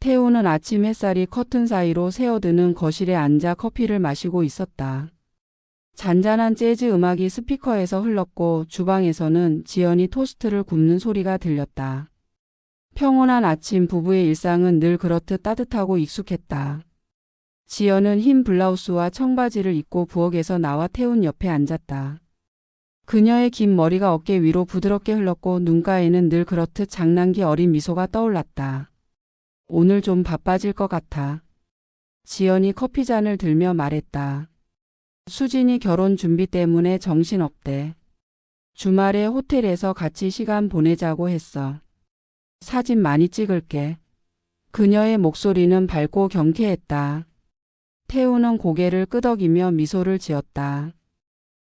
태우는 아침 햇살이 커튼 사이로 새어드는 거실에 앉아 커피를 마시고 있었다. 잔잔한 재즈 음악이 스피커에서 흘렀고 주방에서는 지연이 토스트를 굽는 소리가 들렸다. 평온한 아침 부부의 일상은 늘 그렇듯 따뜻하고 익숙했다. 지연은 흰 블라우스와 청바지를 입고 부엌에서 나와 태운 옆에 앉았다. 그녀의 긴 머리가 어깨 위로 부드럽게 흘렀고 눈가에는 늘 그렇듯 장난기 어린 미소가 떠올랐다. 오늘 좀 바빠질 것 같아. 지연이 커피잔을 들며 말했다. 수진이 결혼 준비 때문에 정신없대. 주말에 호텔에서 같이 시간 보내자고 했어. 사진 많이 찍을게. 그녀의 목소리는 밝고 경쾌했다. 태우는 고개를 끄덕이며 미소를 지었다.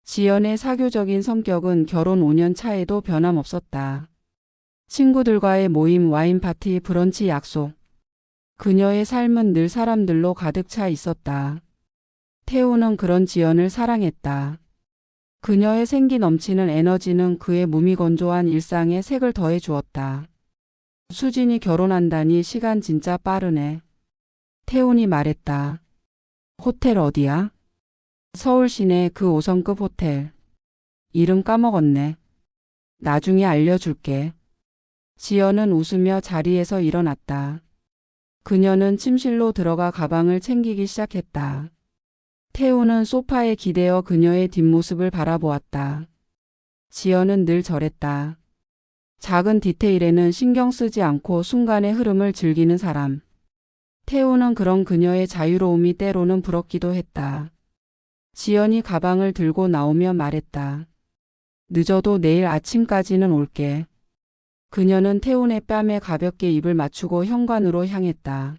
지연의 사교적인 성격은 결혼 5년 차에도 변함없었다. 친구들과의 모임, 와인 파티, 브런치 약속. 그녀의 삶은 늘 사람들로 가득 차 있었다. 태우는 그런 지연을 사랑했다. 그녀의 생기 넘치는 에너지는 그의 무미건조한 일상에 색을 더해 주었다. 수진이 결혼한다니 시간 진짜 빠르네. 태훈이 말했다. 호텔 어디야? 서울 시내 그 5성급 호텔. 이름 까먹었네. 나중에 알려줄게. 지연은 웃으며 자리에서 일어났다. 그녀는 침실로 들어가 가방을 챙기기 시작했다. 태우는 소파에 기대어 그녀의 뒷모습을 바라보았다. 지연은 늘 저랬다. 작은 디테일에는 신경 쓰지 않고 순간의 흐름을 즐기는 사람. 태우는 그런 그녀의 자유로움이 때로는 부럽기도 했다. 지연이 가방을 들고 나오며 말했다. 늦어도 내일 아침까지는 올게. 그녀는 태훈의 뺨에 가볍게 입을 맞추고 현관으로 향했다.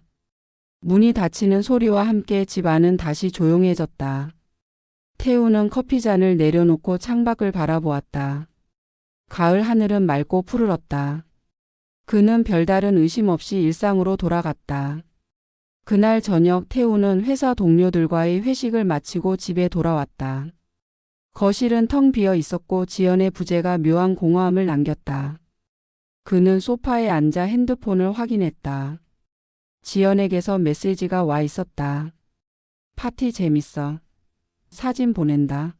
문이 닫히는 소리와 함께 집 안은 다시 조용해졌다. 태우는 커피잔을 내려놓고 창밖을 바라보았다. 가을 하늘은 맑고 푸르렀다. 그는 별다른 의심 없이 일상으로 돌아갔다. 그날 저녁 태우는 회사 동료들과의 회식을 마치고 집에 돌아왔다. 거실은 텅 비어 있었고 지연의 부재가 묘한 공허함을 남겼다. 그는 소파에 앉아 핸드폰을 확인했다. 지연에게서 메시지가 와 있었다. 파티 재밌어. 사진 보낸다.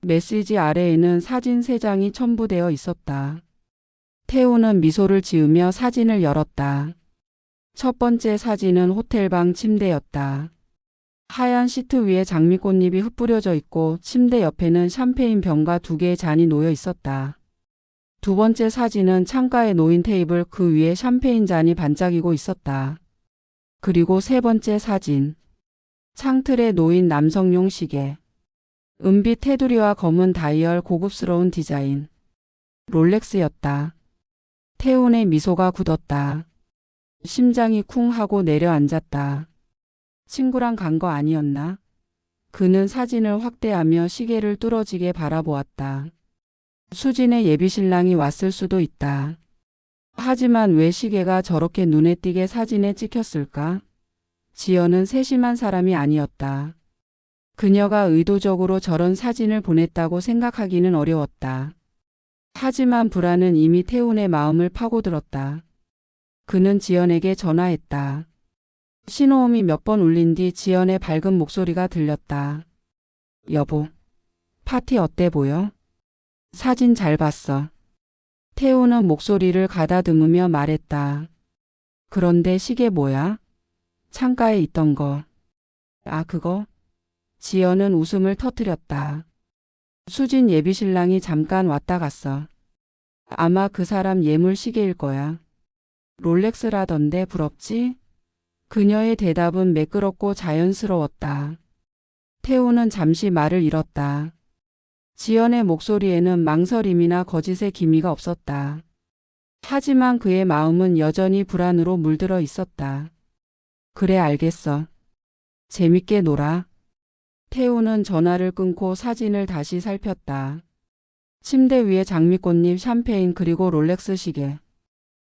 메시지 아래에는 사진 세 장이 첨부되어 있었다. 태우는 미소를 지으며 사진을 열었다. 첫 번째 사진은 호텔방 침대였다. 하얀 시트 위에 장미꽃잎이 흩뿌려져 있고 침대 옆에는 샴페인 병과 두 개의 잔이 놓여 있었다. 두 번째 사진은 창가에 놓인 테이블 그 위에 샴페인 잔이 반짝이고 있었다. 그리고 세 번째 사진. 창틀에 놓인 남성용 시계. 은빛 테두리와 검은 다이얼 고급스러운 디자인. 롤렉스였다. 태운의 미소가 굳었다. 심장이 쿵 하고 내려앉았다. 친구랑 간 거 아니었나? 그는 사진을 확대하며 시계를 뚫어지게 바라보았다. 수진의 예비신랑이 왔을 수도 있다. 하지만 왜 시계가 저렇게 눈에 띄게 사진에 찍혔을까? 지연은 세심한 사람이 아니었다. 그녀가 의도적으로 저런 사진을 보냈다고 생각하기는 어려웠다. 하지만 불안은 이미 태훈의 마음을 파고들었다. 그는 지연에게 전화했다. 신호음이 몇 번 울린 뒤 지연의 밝은 목소리가 들렸다. 여보, 파티 어때 보여? 사진 잘 봤어. 태우는 목소리를 가다듬으며 말했다. 그런데 시계 뭐야? 창가에 있던 거. 아, 그거? 지연은 웃음을 터뜨렸다. 수진 예비신랑이 잠깐 왔다 갔어. 아마 그 사람 예물 시계일 거야. 롤렉스라던데 부럽지? 그녀의 대답은 매끄럽고 자연스러웠다. 태우는 잠시 말을 잃었다. 지연의 목소리에는 망설임이나 거짓의 기미가 없었다. 하지만 그의 마음은 여전히 불안으로 물들어 있었다. 그래 알겠어. 재밌게 놀아. 태우는 전화를 끊고 사진을 다시 살폈다. 침대 위에 장미꽃잎 샴페인 그리고 롤렉스 시계.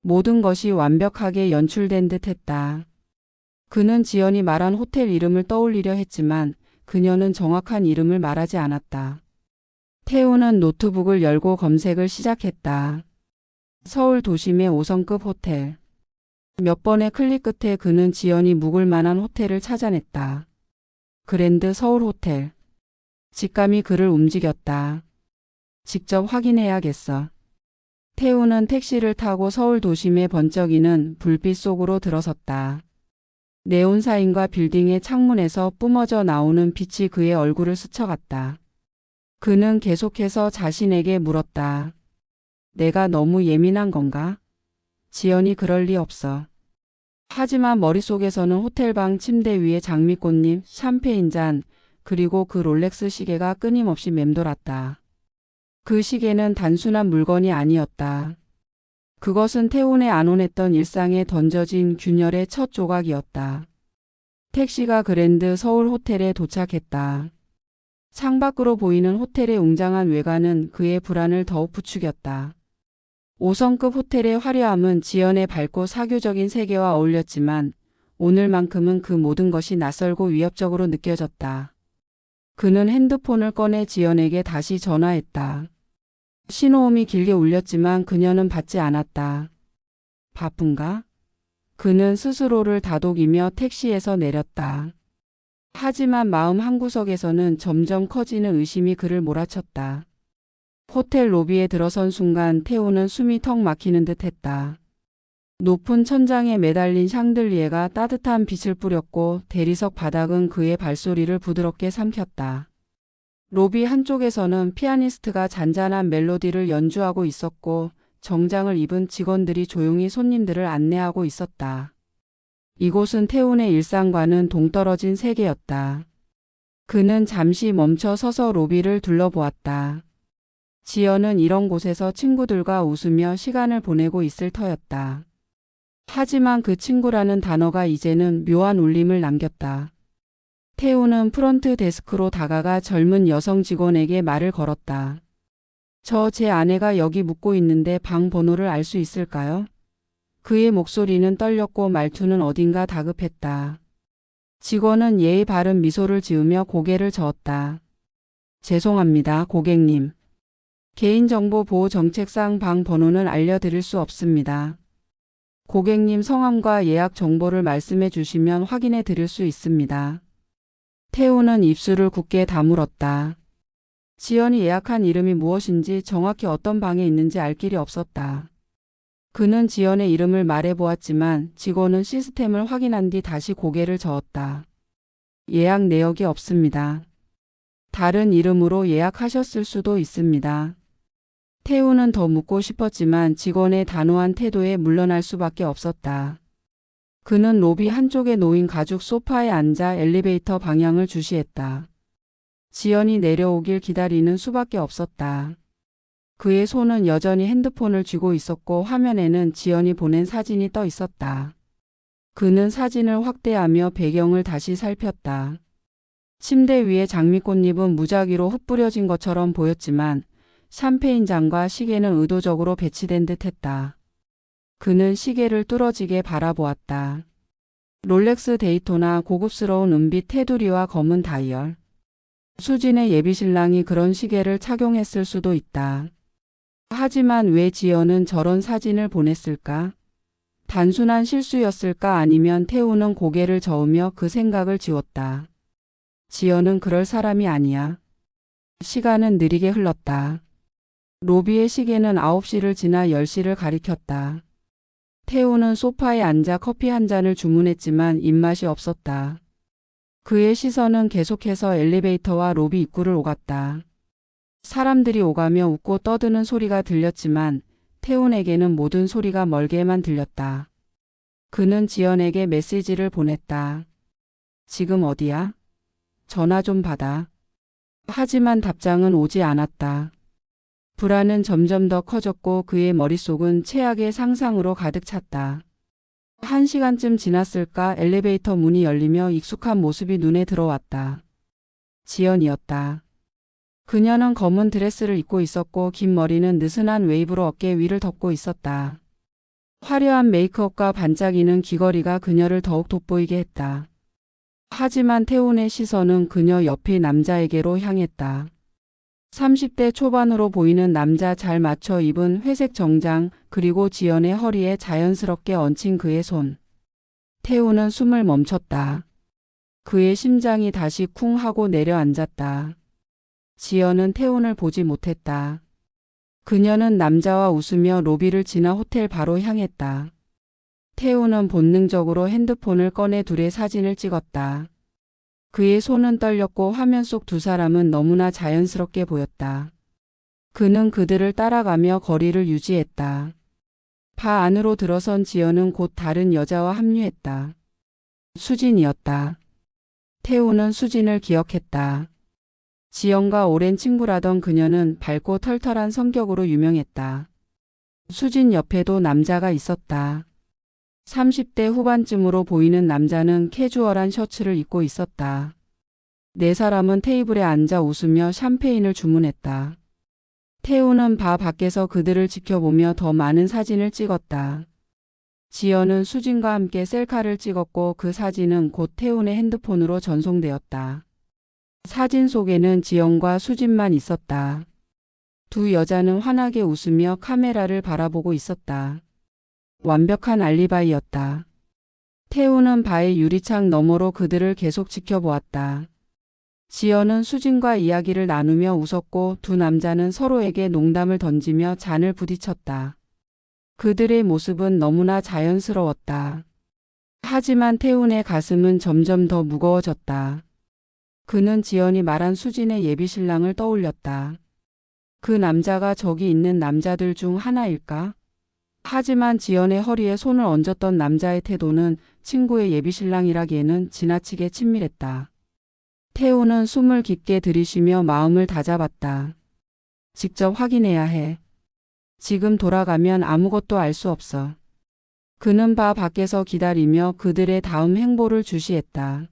모든 것이 완벽하게 연출된 듯 했다. 그는 지연이 말한 호텔 이름을 떠올리려 했지만 그녀는 정확한 이름을 말하지 않았다. 태우는 노트북을 열고 검색을 시작했다. 서울 도심의 5성급 호텔. 몇 번의 클릭 끝에 그는 지연이 묵을 만한 호텔을 찾아냈다. 그랜드 서울 호텔. 직감이 그를 움직였다. 직접 확인해야겠어. 태우는 택시를 타고 서울 도심의 번쩍이는 불빛 속으로 들어섰다. 네온사인과 빌딩의 창문에서 뿜어져 나오는 빛이 그의 얼굴을 스쳐갔다. 그는 계속해서 자신에게 물었다. 내가 너무 예민한 건가? 지연이 그럴 리 없어. 하지만 머릿속에서는 호텔방 침대 위에 장미꽃잎, 샴페인 잔, 그리고 그 롤렉스 시계가 끊임없이 맴돌았다. 그 시계는 단순한 물건이 아니었다. 그것은 태운에 안온했던 일상에 던져진 균열의 첫 조각이었다. 택시가 그랜드 서울 호텔에 도착했다. 창밖으로 보이는 호텔의 웅장한 외관은 그의 불안을 더욱 부추겼다. 5성급 호텔의 화려함은 지연의 밝고 사교적인 세계와 어울렸지만 오늘만큼은 그 모든 것이 낯설고 위협적으로 느껴졌다. 그는 핸드폰을 꺼내 지연에게 다시 전화했다. 신호음이 길게 울렸지만 그녀는 받지 않았다. 바쁜가? 그는 스스로를 다독이며 택시에서 내렸다. 하지만 마음 한구석에서는 점점 커지는 의심이 그를 몰아쳤다. 호텔 로비에 들어선 순간 태우는 숨이 턱 막히는 듯 했다. 높은 천장에 매달린 샹들리에가 따뜻한 빛을 뿌렸고 대리석 바닥은 그의 발소리를 부드럽게 삼켰다. 로비 한쪽에서는 피아니스트가 잔잔한 멜로디를 연주하고 있었고 정장을 입은 직원들이 조용히 손님들을 안내하고 있었다. 이곳은 태운의 일상과는 동떨어진 세계였다. 그는 잠시 멈춰 서서 로비를 둘러보았다. 지연은 이런 곳에서 친구들과 웃으며 시간을 보내고 있을 터였다. 하지만 그 친구라는 단어가 이제는 묘한 울림을 남겼다. 태우는 프런트 데스크로 다가가 젊은 여성 직원에게 말을 걸었다. 저 제 아내가 여기 묵고 있는데 방 번호를 알 수 있을까요? 그의 목소리는 떨렸고 말투는 어딘가 다급했다. 직원은 예의 바른 미소를 지으며 고개를 저었다. 죄송합니다, 고객님. 개인정보 보호 정책상 방 번호는 알려드릴 수 없습니다. 고객님 성함과 예약 정보를 말씀해 주시면 확인해 드릴 수 있습니다. 태우는 입술을 굳게 다물었다. 지연이 예약한 이름이 무엇인지 정확히 어떤 방에 있는지 알 길이 없었다. 그는 지연의 이름을 말해 보았지만 직원은 시스템을 확인한 뒤 다시 고개를 저었다. 예약 내역이 없습니다. 다른 이름으로 예약하셨을 수도 있습니다. 태우는 더 묻고 싶었지만 직원의 단호한 태도에 물러날 수밖에 없었다. 그는 로비 한쪽에 놓인 가죽 소파에 앉아 엘리베이터 방향을 주시했다. 지연이 내려오길 기다리는 수밖에 없었다. 그의 손은 여전히 핸드폰을 쥐고 있었고 화면에는 지연이 보낸 사진이 떠 있었다. 그는 사진을 확대하며 배경을 다시 살폈다. 침대 위에 장미꽃잎은 무작위로 흩뿌려진 것처럼 보였지만 샴페인 잔과 시계는 의도적으로 배치된 듯 했다. 그는 시계를 뚫어지게 바라보았다. 롤렉스 데이토나 고급스러운 은빛 테두리와 검은 다이얼. 수진의 예비신랑이 그런 시계를 착용했을 수도 있다. 하지만 왜 지연은 저런 사진을 보냈을까? 단순한 실수였을까 아니면 태우는 고개를 저으며 그 생각을 지웠다. 지연은 그럴 사람이 아니야. 시간은 느리게 흘렀다. 로비의 시계는 9시를 지나 10시를 가리켰다. 태우는 소파에 앉아 커피 한 잔을 주문했지만 입맛이 없었다. 그의 시선은 계속해서 엘리베이터와 로비 입구를 오갔다. 사람들이 오가며 웃고 떠드는 소리가 들렸지만 태운에게는 모든 소리가 멀게만 들렸다. 그는 지연에게 메시지를 보냈다. 지금 어디야? 전화 좀 받아. 하지만 답장은 오지 않았다. 불안은 점점 더 커졌고 그의 머릿속은 최악의 상상으로 가득 찼다. 한 시간쯤 지났을까 엘리베이터 문이 열리며 익숙한 모습이 눈에 들어왔다. 지연이었다. 그녀는 검은 드레스를 입고 있었고 긴 머리는 느슨한 웨이브로 어깨 위를 덮고 있었다. 화려한 메이크업과 반짝이는 귀걸이가 그녀를 더욱 돋보이게 했다. 하지만 태훈의 시선은 그녀 옆의 남자에게로 향했다. 30대 초반으로 보이는 남자 잘 맞춰 입은 회색 정장 그리고 지연의 허리에 자연스럽게 얹힌 그의 손. 태우는 숨을 멈췄다. 그의 심장이 다시 쿵 하고 내려앉았다. 지연은 태훈을 보지 못했다. 그녀는 남자와 웃으며 로비를 지나 호텔 바로 향했다. 태훈은 본능적으로 핸드폰을 꺼내 둘의 사진을 찍었다. 그의 손은 떨렸고 화면 속 두 사람은 너무나 자연스럽게 보였다. 그는 그들을 따라가며 거리를 유지했다. 바 안으로 들어선 지연은 곧 다른 여자와 합류했다. 수진이었다. 태우는 수진을 기억했다. 지연과 오랜 친구라던 그녀는 밝고 털털한 성격으로 유명했다. 수진 옆에도 남자가 있었다. 30대 후반쯤으로 보이는 남자는 캐주얼한 셔츠를 입고 있었다. 네 사람은 테이블에 앉아 웃으며 샴페인을 주문했다. 태우는 바 밖에서 그들을 지켜보며 더 많은 사진을 찍었다. 지연은 수진과 함께 셀카를 찍었고 그 사진은 곧 태훈의 핸드폰으로 전송되었다. 사진 속에는 지연과 수진만 있었다. 두 여자는 환하게 웃으며 카메라를 바라보고 있었다. 완벽한 알리바이였다. 태우는 바의 유리창 너머로 그들을 계속 지켜보았다. 지연은 수진과 이야기를 나누며 웃었고 두 남자는 서로에게 농담을 던지며 잔을 부딪혔다. 그들의 모습은 너무나 자연스러웠다. 하지만 태훈의 가슴은 점점 더 무거워졌다. 그는 지연이 말한 수진의 예비신랑을 떠올렸다. 그 남자가 저기 있는 남자들 중 하나일까? 하지만 지연의 허리에 손을 얹었던 남자의 태도는 친구의 예비신랑이라기에는 지나치게 친밀했다. 태우는 숨을 깊게 들이쉬며 마음을 다잡았다. 직접 확인해야 해. 지금 돌아가면 아무것도 알 수 없어. 그는 바 밖에서 기다리며 그들의 다음 행보를 주시했다.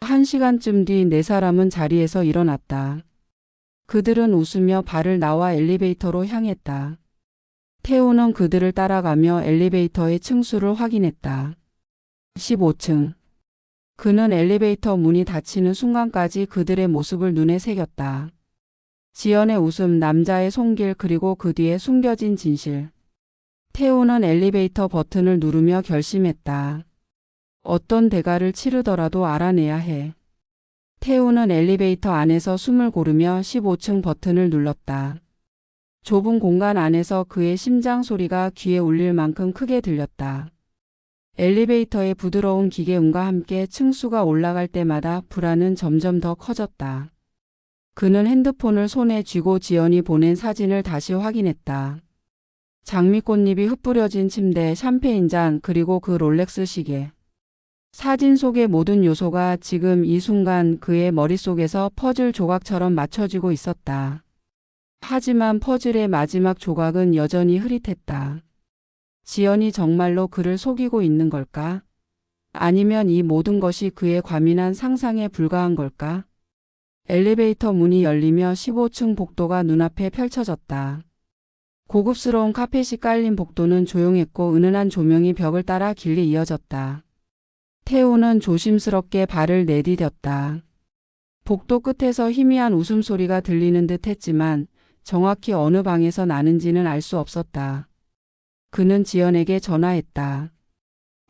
한 시간쯤 뒤 네 사람은 자리에서 일어났다. 그들은 웃으며 발을 나와 엘리베이터로 향했다. 태우는 그들을 따라가며 엘리베이터의 층수를 확인했다. 15층. 그는 엘리베이터 문이 닫히는 순간까지 그들의 모습을 눈에 새겼다. 지연의 웃음, 남자의 손길 그리고 그 뒤에 숨겨진 진실. 태우는 엘리베이터 버튼을 누르며 결심했다. 어떤 대가를 치르더라도 알아내야 해. 태우는 엘리베이터 안에서 숨을 고르며 15층 버튼을 눌렀다. 좁은 공간 안에서 그의 심장 소리가 귀에 울릴 만큼 크게 들렸다. 엘리베이터의 부드러운 기계음과 함께 층수가 올라갈 때마다 불안은 점점 더 커졌다. 그는 핸드폰을 손에 쥐고 지연이 보낸 사진을 다시 확인했다. 장미꽃잎이 흩뿌려진 침대, 샴페인 잔, 그리고 그 롤렉스 시계. 사진 속의 모든 요소가 지금 이 순간 그의 머릿속에서 퍼즐 조각처럼 맞춰지고 있었다. 하지만 퍼즐의 마지막 조각은 여전히 흐릿했다. 지연이 정말로 그를 속이고 있는 걸까? 아니면 이 모든 것이 그의 과민한 상상에 불과한 걸까? 엘리베이터 문이 열리며 15층 복도가 눈앞에 펼쳐졌다. 고급스러운 카펫이 깔린 복도는 조용했고 은은한 조명이 벽을 따라 길게 이어졌다. 태우는 조심스럽게 발을 내디뎠다. 복도 끝에서 희미한 웃음소리가 들리는 듯 했지만 정확히 어느 방에서 나는지는 알 수 없었다. 그는 지연에게 전화했다.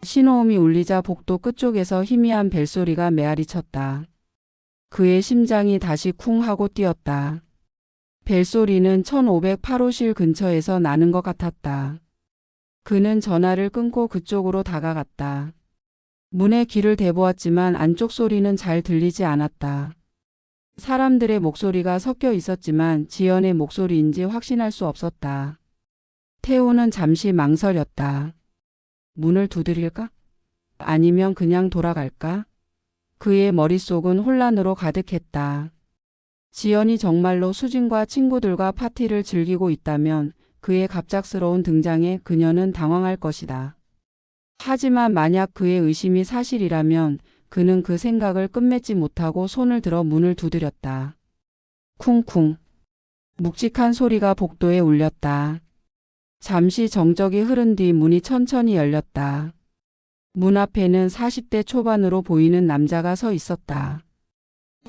신호음이 울리자 복도 끝쪽에서 희미한 벨소리가 메아리 쳤다. 그의 심장이 다시 쿵 하고 뛰었다. 벨소리는 1508호실 근처에서 나는 것 같았다. 그는 전화를 끊고 그쪽으로 다가갔다. 문에 귀를 대보았지만 안쪽 소리는 잘 들리지 않았다. 사람들의 목소리가 섞여 있었지만 지연의 목소리인지 확신할 수 없었다. 태호는 잠시 망설였다. 문을 두드릴까? 아니면 그냥 돌아갈까? 그의 머릿속은 혼란으로 가득했다. 지연이 정말로 수진과 친구들과 파티를 즐기고 있다면 그의 갑작스러운 등장에 그녀는 당황할 것이다. 하지만 만약 그의 의심이 사실이라면 그는 그 생각을 끝맺지 못하고 손을 들어 문을 두드렸다. 쿵쿵. 묵직한 소리가 복도에 울렸다. 잠시 정적이 흐른 뒤 문이 천천히 열렸다. 문 앞에는 40대 초반으로 보이는 남자가 서 있었다.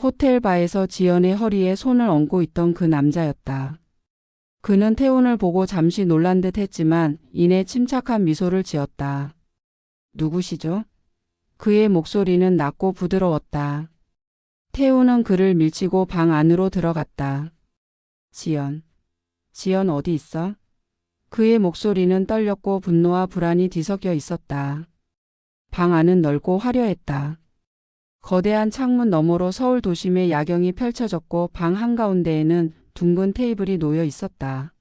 호텔 바에서 지연의 허리에 손을 얹고 있던 그 남자였다. 그는 태훈을 보고 잠시 놀란 듯 했지만 이내 침착한 미소를 지었다. 누구시죠? 그의 목소리는 낮고 부드러웠다. 태훈은 그를 밀치고 방 안으로 들어갔다. 지연. 지연 어디 있어? 그의 목소리는 떨렸고 분노와 불안이 뒤섞여 있었다. 방 안은 넓고 화려했다. 거대한 창문 너머로 서울 도심의 야경이 펼쳐졌고 방 한가운데에는 둥근 테이블이 놓여 있었다.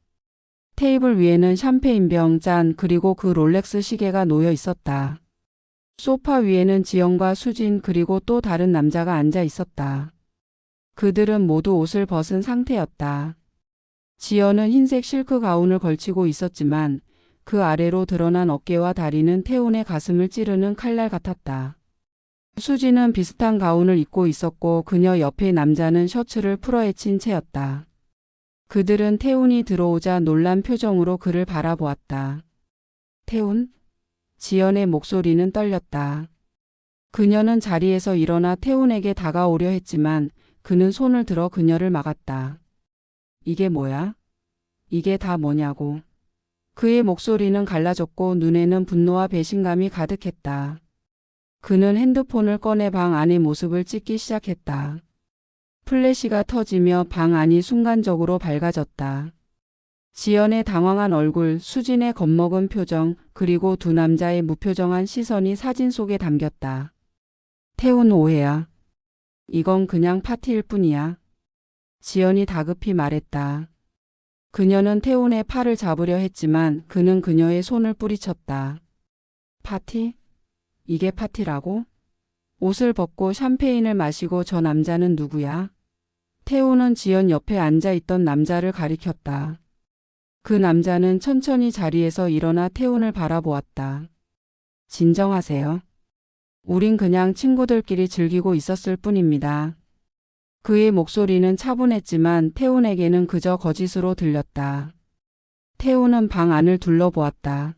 테이블 위에는 샴페인 병 잔 그리고 그 롤렉스 시계가 놓여 있었다. 소파 위에는 지영과 수진 그리고 또 다른 남자가 앉아 있었다. 그들은 모두 옷을 벗은 상태였다. 지연은 흰색 실크 가운을 걸치고 있었지만 그 아래로 드러난 어깨와 다리는 태훈의 가슴을 찌르는 칼날 같았다. 수지는 비슷한 가운을 입고 있었고 그녀 옆의 남자는 셔츠를 풀어헤친 채였다. 그들은 태훈이 들어오자 놀란 표정으로 그를 바라보았다. 태훈? 지연의 목소리는 떨렸다. 그녀는 자리에서 일어나 태훈에게 다가오려 했지만 그는 손을 들어 그녀를 막았다. 이게 뭐야? 이게 다 뭐냐고. 그의 목소리는 갈라졌고 눈에는 분노와 배신감이 가득했다. 그는 핸드폰을 꺼내 방 안의 모습을 찍기 시작했다. 플래시가 터지며 방 안이 순간적으로 밝아졌다. 지연의 당황한 얼굴, 수진의 겁먹은 표정, 그리고 두 남자의 무표정한 시선이 사진 속에 담겼다. 태훈 오해야. 이건 그냥 파티일 뿐이야. 지연이 다급히 말했다. 그녀는 태훈의 팔을 잡으려 했지만 그는 그녀의 손을 뿌리쳤다. 파티? 이게 파티라고? 옷을 벗고 샴페인을 마시고 저 남자는 누구야? 태훈은 지연 옆에 앉아 있던 남자를 가리켰다. 그 남자는 천천히 자리에서 일어나 태훈을 바라보았다. 진정하세요. 우린 그냥 친구들끼리 즐기고 있었을 뿐입니다. 그의 목소리는 차분했지만 태훈에게는 그저 거짓으로 들렸다. 태훈은 방 안을 둘러보았다.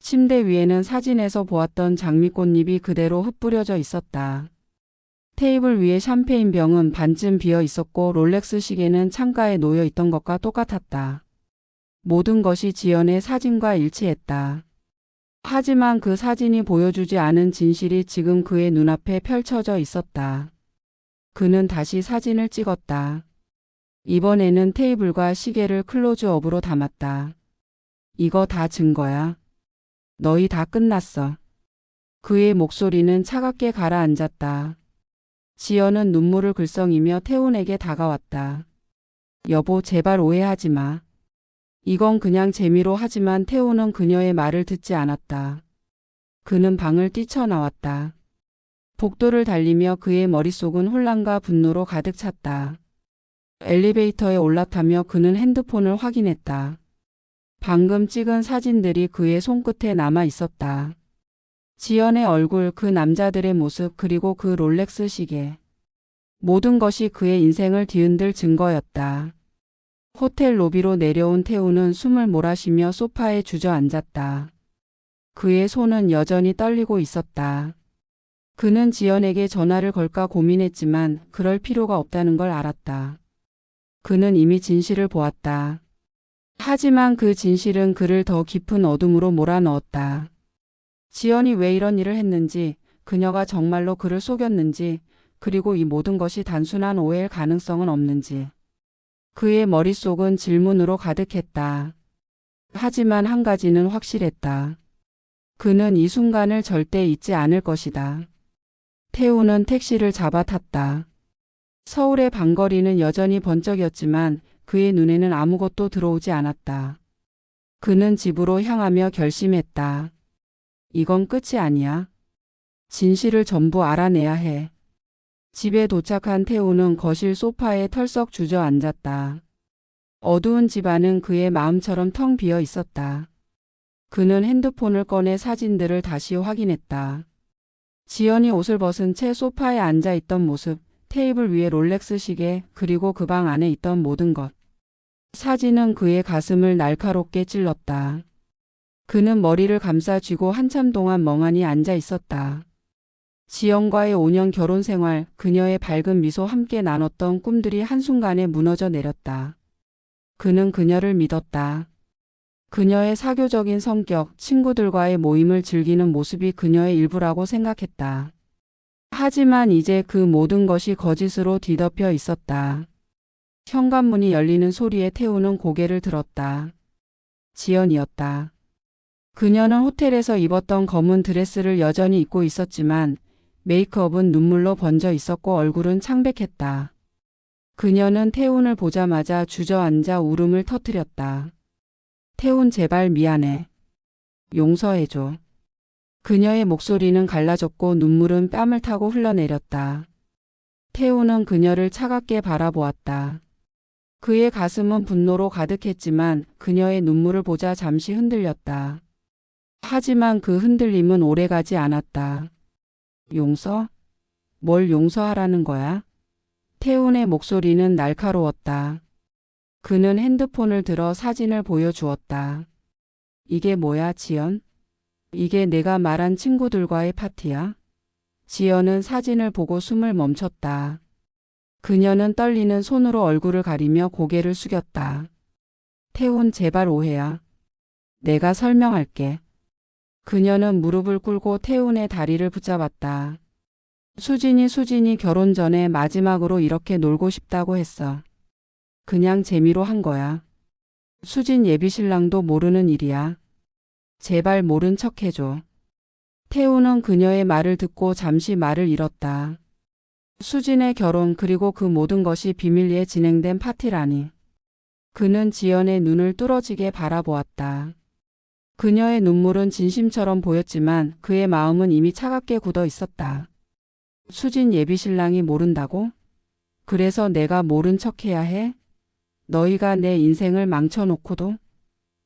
침대 위에는 사진에서 보았던 장미꽃잎이 그대로 흩뿌려져 있었다. 테이블 위에 샴페인 병은 반쯤 비어 있었고 롤렉스 시계는 창가에 놓여 있던 것과 똑같았다. 모든 것이 지연의 사진과 일치했다. 하지만 그 사진이 보여주지 않은 진실이 지금 그의 눈앞에 펼쳐져 있었다. 그는 다시 사진을 찍었다. 이번에는 테이블과 시계를 클로즈업으로 담았다. 이거 다 증거야. 너희 다 끝났어. 그의 목소리는 차갑게 가라앉았다. 지연은 눈물을 글썽이며 태훈에게 다가왔다. 여보, 제발 오해하지 마. 이건 그냥 재미로 하지만 태훈은 그녀의 말을 듣지 않았다. 그는 방을 뛰쳐나왔다. 복도를 달리며 그의 머릿속은 혼란과 분노로 가득 찼다. 엘리베이터에 올라타며 그는 핸드폰을 확인했다. 방금 찍은 사진들이 그의 손끝에 남아 있었다. 지연의 얼굴, 그 남자들의 모습, 그리고 그 롤렉스 시계. 모든 것이 그의 인생을 뒤흔들 증거였다. 호텔 로비로 내려온 태우는 숨을 몰아쉬며 소파에 주저앉았다. 그의 손은 여전히 떨리고 있었다. 그는 지연에게 전화를 걸까 고민했지만 그럴 필요가 없다는 걸 알았다. 그는 이미 진실을 보았다. 하지만 그 진실은 그를 더 깊은 어둠으로 몰아넣었다. 지연이 왜 이런 일을 했는지, 그녀가 정말로 그를 속였는지, 그리고 이 모든 것이 단순한 오해일 가능성은 없는지. 그의 머릿속은 질문으로 가득했다. 하지만 한 가지는 확실했다. 그는 이 순간을 절대 잊지 않을 것이다. 태우는 택시를 잡아 탔다. 서울의 방거리는 여전히 번쩍였지만 그의 눈에는 아무것도 들어오지 않았다. 그는 집으로 향하며 결심했다. 이건 끝이 아니야. 진실을 전부 알아내야 해. 집에 도착한 태우는 거실 소파에 털썩 주저앉았다. 어두운 집안은 그의 마음처럼 텅 비어 있었다. 그는 핸드폰을 꺼내 사진들을 다시 확인했다. 지연이 옷을 벗은 채 소파에 앉아 있던 모습, 테이블 위에 롤렉스 시계, 그리고 그 방 안에 있던 모든 것. 사진은 그의 가슴을 날카롭게 찔렀다. 그는 머리를 감싸 쥐고 한참 동안 멍하니 앉아 있었다. 지연과의 5년 결혼 생활, 그녀의 밝은 미소 함께 나눴던 꿈들이 한순간에 무너져 내렸다. 그는 그녀를 믿었다. 그녀의 사교적인 성격, 친구들과의 모임을 즐기는 모습이 그녀의 일부라고 생각했다. 하지만 이제 그 모든 것이 거짓으로 뒤덮여 있었다. 현관문이 열리는 소리에 태우는 고개를 들었다. 지연이었다. 그녀는 호텔에서 입었던 검은 드레스를 여전히 입고 있었지만 메이크업은 눈물로 번져 있었고 얼굴은 창백했다. 그녀는 태훈을 보자마자 주저앉아 울음을 터뜨렸다. 태훈 제발 미안해. 용서해줘. 그녀의 목소리는 갈라졌고 눈물은 뺨을 타고 흘러내렸다. 태훈은 그녀를 차갑게 바라보았다. 그의 가슴은 분노로 가득했지만 그녀의 눈물을 보자 잠시 흔들렸다. 하지만 그 흔들림은 오래가지 않았다. 용서? 뭘 용서하라는 거야? 태훈의 목소리는 날카로웠다. 그는 핸드폰을 들어 사진을 보여주었다. 이게 뭐야, 지연? 이게 내가 말한 친구들과의 파티야? 지연은 사진을 보고 숨을 멈췄다. 그녀는 떨리는 손으로 얼굴을 가리며 고개를 숙였다. 태훈 제발 오해야. 내가 설명할게. 그녀는 무릎을 꿇고 태훈의 다리를 붙잡았다. 수진이 수진이 결혼 전에 마지막으로 이렇게 놀고 싶다고 했어. 그냥 재미로 한 거야. 수진 예비신랑도 모르는 일이야. 제발 모른 척 해줘. 태우는 그녀의 말을 듣고 잠시 말을 잃었다. 수진의 결혼 그리고 그 모든 것이 비밀리에 진행된 파티라니. 그는 지연의 눈을 뚫어지게 바라보았다. 그녀의 눈물은 진심처럼 보였지만 그의 마음은 이미 차갑게 굳어 있었다. 수진 예비신랑이 모른다고? 그래서 내가 모른 척 해야 해? 너희가 내 인생을 망쳐놓고도?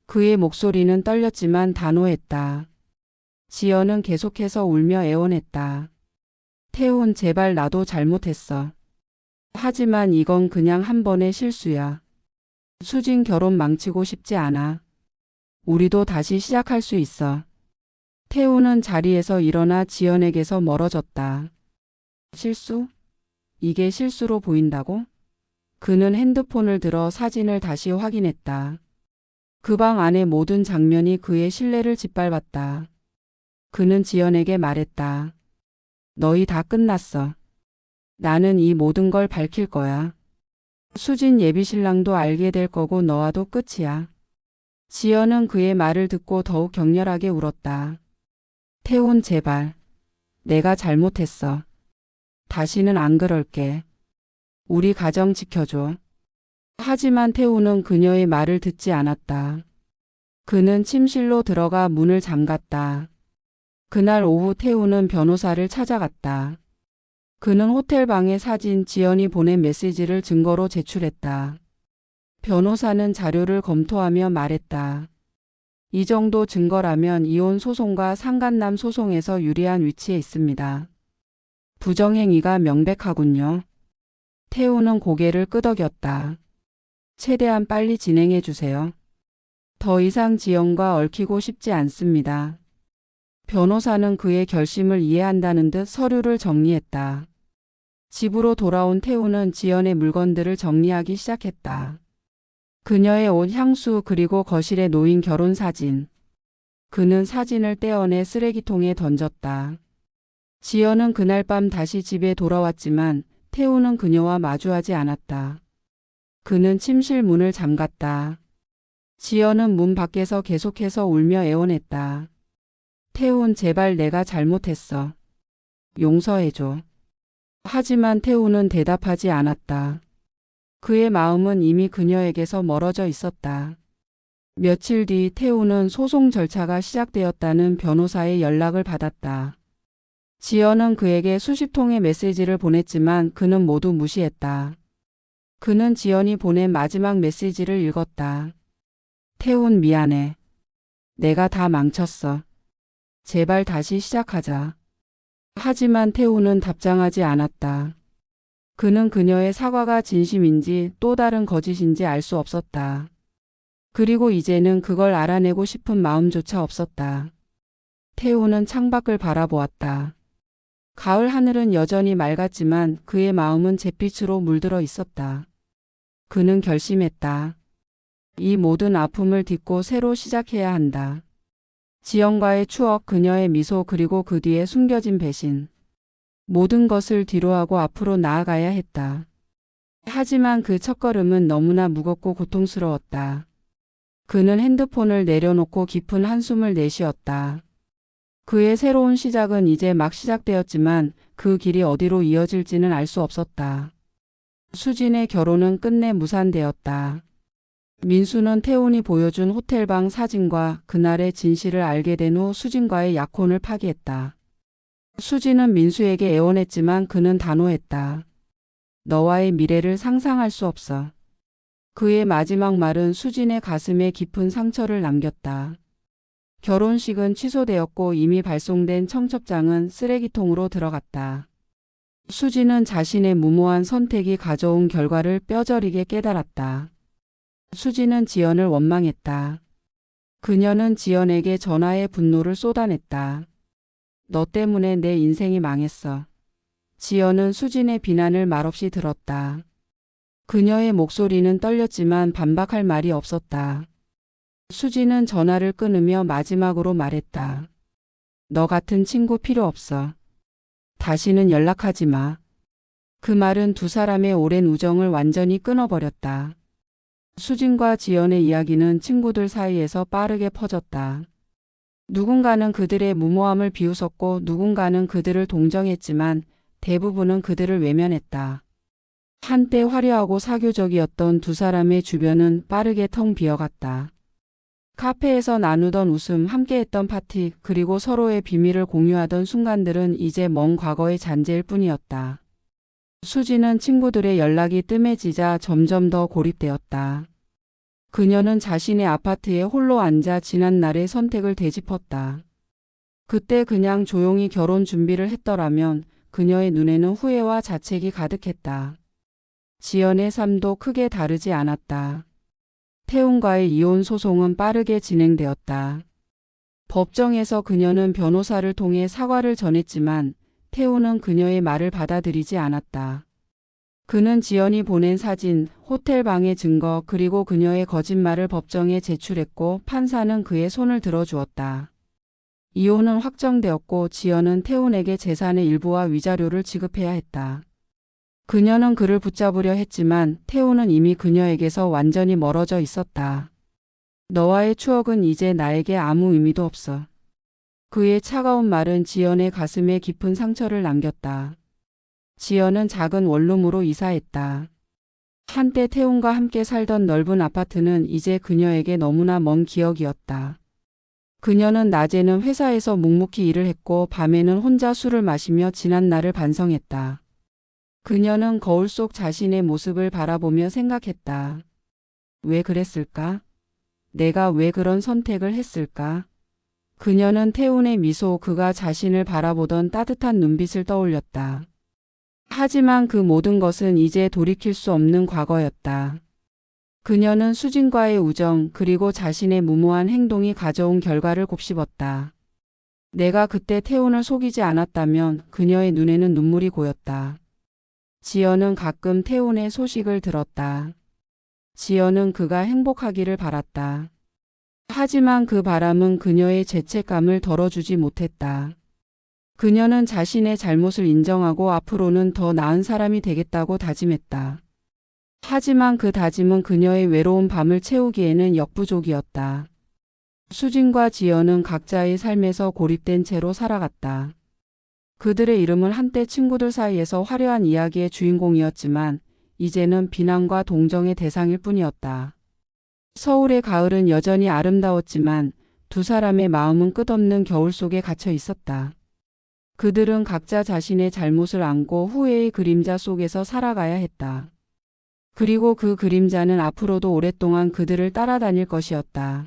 그의 목소리는 떨렸지만 단호했다. 지연은 계속해서 울며 애원했다. 태훈 제발 나도 잘못했어. 하지만 이건 그냥 한 번의 실수야. 수진 결혼 망치고 싶지 않아. 우리도 다시 시작할 수 있어. 태훈은 자리에서 일어나 지연에게서 멀어졌다. 실수? 이게 실수로 보인다고? 그는 핸드폰을 들어 사진을 다시 확인했다. 그 방 안의 모든 장면이 그의 신뢰를 짓밟았다. 그는 지연에게 말했다. 너희 다 끝났어. 나는 이 모든 걸 밝힐 거야. 수진 예비신랑도 알게 될 거고 너와도 끝이야. 지연은 그의 말을 듣고 더욱 격렬하게 울었다. 태훈 제발. 내가 잘못했어. 다시는 안 그럴게. 우리 가정 지켜줘. 하지만 태우는 그녀의 말을 듣지 않았다. 그는 침실로 들어가 문을 잠갔다. 그날 오후 태우는 변호사를 찾아갔다. 그는 호텔 방의 사진 지연이 보낸 메시지를 증거로 제출했다. 변호사는 자료를 검토하며 말했다. 이 정도 증거라면 이혼 소송과 상간남 소송에서 유리한 위치에 있습니다. 부정행위가 명백하군요. 태우는 고개를 끄덕였다. 최대한 빨리 진행해 주세요. 더 이상 지연과 얽히고 싶지 않습니다. 변호사는 그의 결심을 이해한다는 듯 서류를 정리했다. 집으로 돌아온 태우는 지연의 물건들을 정리하기 시작했다. 그녀의 옷, 향수 그리고 거실에 놓인 결혼 사진. 그는 사진을 떼어내 쓰레기통에 던졌다. 지연은 그날 밤 다시 집에 돌아왔지만 태우는 그녀와 마주하지 않았다. 그는 침실 문을 잠갔다. 지연은 문 밖에서 계속해서 울며 애원했다. 태훈 제발 내가 잘못했어. 용서해줘. 하지만 태훈은 대답하지 않았다. 그의 마음은 이미 그녀에게서 멀어져 있었다. 며칠 뒤 태훈은 소송 절차가 시작되었다는 변호사의 연락을 받았다. 지연은 그에게 수십 통의 메시지를 보냈지만 그는 모두 무시했다. 그는 지연이 보낸 마지막 메시지를 읽었다. 태훈 미안해. 내가 다 망쳤어. 제발 다시 시작하자. 하지만 태훈은 답장하지 않았다. 그는 그녀의 사과가 진심인지 또 다른 거짓인지 알 수 없었다. 그리고 이제는 그걸 알아내고 싶은 마음조차 없었다. 태훈은 창밖을 바라보았다. 가을 하늘은 여전히 맑았지만 그의 마음은 잿빛으로 물들어 있었다. 그는 결심했다. 이 모든 아픔을 딛고 새로 시작해야 한다. 지연과의 추억, 그녀의 미소, 그리고 그 뒤에 숨겨진 배신. 모든 것을 뒤로하고 앞으로 나아가야 했다. 하지만 그 첫걸음은 너무나 무겁고 고통스러웠다. 그는 핸드폰을 내려놓고 깊은 한숨을 내쉬었다. 그의 새로운 시작은 이제 막 시작되었지만 그 길이 어디로 이어질지는 알 수 없었다. 수진의 결혼은 끝내 무산되었다. 민수는 태훈이 보여준 호텔방 사진과 그날의 진실을 알게 된 후 수진과의 약혼을 파기했다. 수진은 민수에게 애원했지만 그는 단호했다. 너와의 미래를 상상할 수 없어. 그의 마지막 말은 수진의 가슴에 깊은 상처를 남겼다. 결혼식은 취소되었고 이미 발송된 청첩장은 쓰레기통으로 들어갔다. 수진은 자신의 무모한 선택이 가져온 결과를 뼈저리게 깨달았다. 수진은 지연을 원망했다. 그녀는 지연에게 전화의 분노를 쏟아냈다. 너 때문에 내 인생이 망했어. 지연은 수진의 비난을 말없이 들었다. 그녀의 목소리는 떨렸지만 반박할 말이 없었다. 수진은 전화를 끊으며 마지막으로 말했다. 너 같은 친구 필요 없어. 다시는 연락하지 마. 그 말은 두 사람의 오랜 우정을 완전히 끊어버렸다. 수진과 지연의 이야기는 친구들 사이에서 빠르게 퍼졌다. 누군가는 그들의 무모함을 비웃었고 누군가는 그들을 동정했지만 대부분은 그들을 외면했다. 한때 화려하고 사교적이었던 두 사람의 주변은 빠르게 텅 비어갔다. 카페에서 나누던 웃음, 함께했던 파티, 그리고 서로의 비밀을 공유하던 순간들은 이제 먼 과거의 잔재일 뿐이었다. 수지는 친구들의 연락이 뜸해지자 점점 더 고립되었다. 그녀는 자신의 아파트에 홀로 앉아 지난 날의 선택을 되짚었다. 그때 그냥 조용히 결혼 준비를 했더라면 그녀의 눈에는 후회와 자책이 가득했다. 지연의 삶도 크게 다르지 않았다. 태훈과의 이혼 소송은 빠르게 진행되었다. 법정에서 그녀는 변호사를 통해 사과를 전했지만 태훈은 그녀의 말을 받아들이지 않았다. 그는 지연이 보낸 사진, 호텔 방의 증거, 그리고 그녀의 거짓말을 법정에 제출했고 판사는 그의 손을 들어주었다. 이혼은 확정되었고 지연은 태훈에게 재산의 일부와 위자료를 지급해야 했다. 그녀는 그를 붙잡으려 했지만 태훈은 이미 그녀에게서 완전히 멀어져 있었다. 너와의 추억은 이제 나에게 아무 의미도 없어. 그의 차가운 말은 지연의 가슴에 깊은 상처를 남겼다. 지연은 작은 원룸으로 이사했다. 한때 태훈과 함께 살던 넓은 아파트는 이제 그녀에게 너무나 먼 기억이었다. 그녀는 낮에는 회사에서 묵묵히 일을 했고 밤에는 혼자 술을 마시며 지난 날을 반성했다. 그녀는 거울 속 자신의 모습을 바라보며 생각했다. 왜 그랬을까? 내가 왜 그런 선택을 했을까? 그녀는 태훈의 미소 그가 자신을 바라보던 따뜻한 눈빛을 떠올렸다. 하지만 그 모든 것은 이제 돌이킬 수 없는 과거였다. 그녀는 수진과의 우정 그리고 자신의 무모한 행동이 가져온 결과를 곱씹었다. 내가 그때 태훈을 속이지 않았다면 그녀의 눈에는 눈물이 고였다. 지연은 가끔 태훈의 소식을 들었다. 지연은 그가 행복하기를 바랐다. 하지만 그 바람은 그녀의 죄책감을 덜어주지 못했다. 그녀는 자신의 잘못을 인정하고 앞으로는 더 나은 사람이 되겠다고 다짐했다. 하지만 그 다짐은 그녀의 외로운 밤을 채우기에는 역부족이었다. 수진과 지연은 각자의 삶에서 고립된 채로 살아갔다. 그들의 이름은 한때 친구들 사이에서 화려한 이야기의 주인공이었지만 이제는 비난과 동정의 대상일 뿐이었다. 서울의 가을은 여전히 아름다웠지만 두 사람의 마음은 끝없는 겨울 속에 갇혀 있었다. 그들은 각자 자신의 잘못을 안고 후회의 그림자 속에서 살아가야 했다. 그리고 그 그림자는 앞으로도 오랫동안 그들을 따라다닐 것이었다.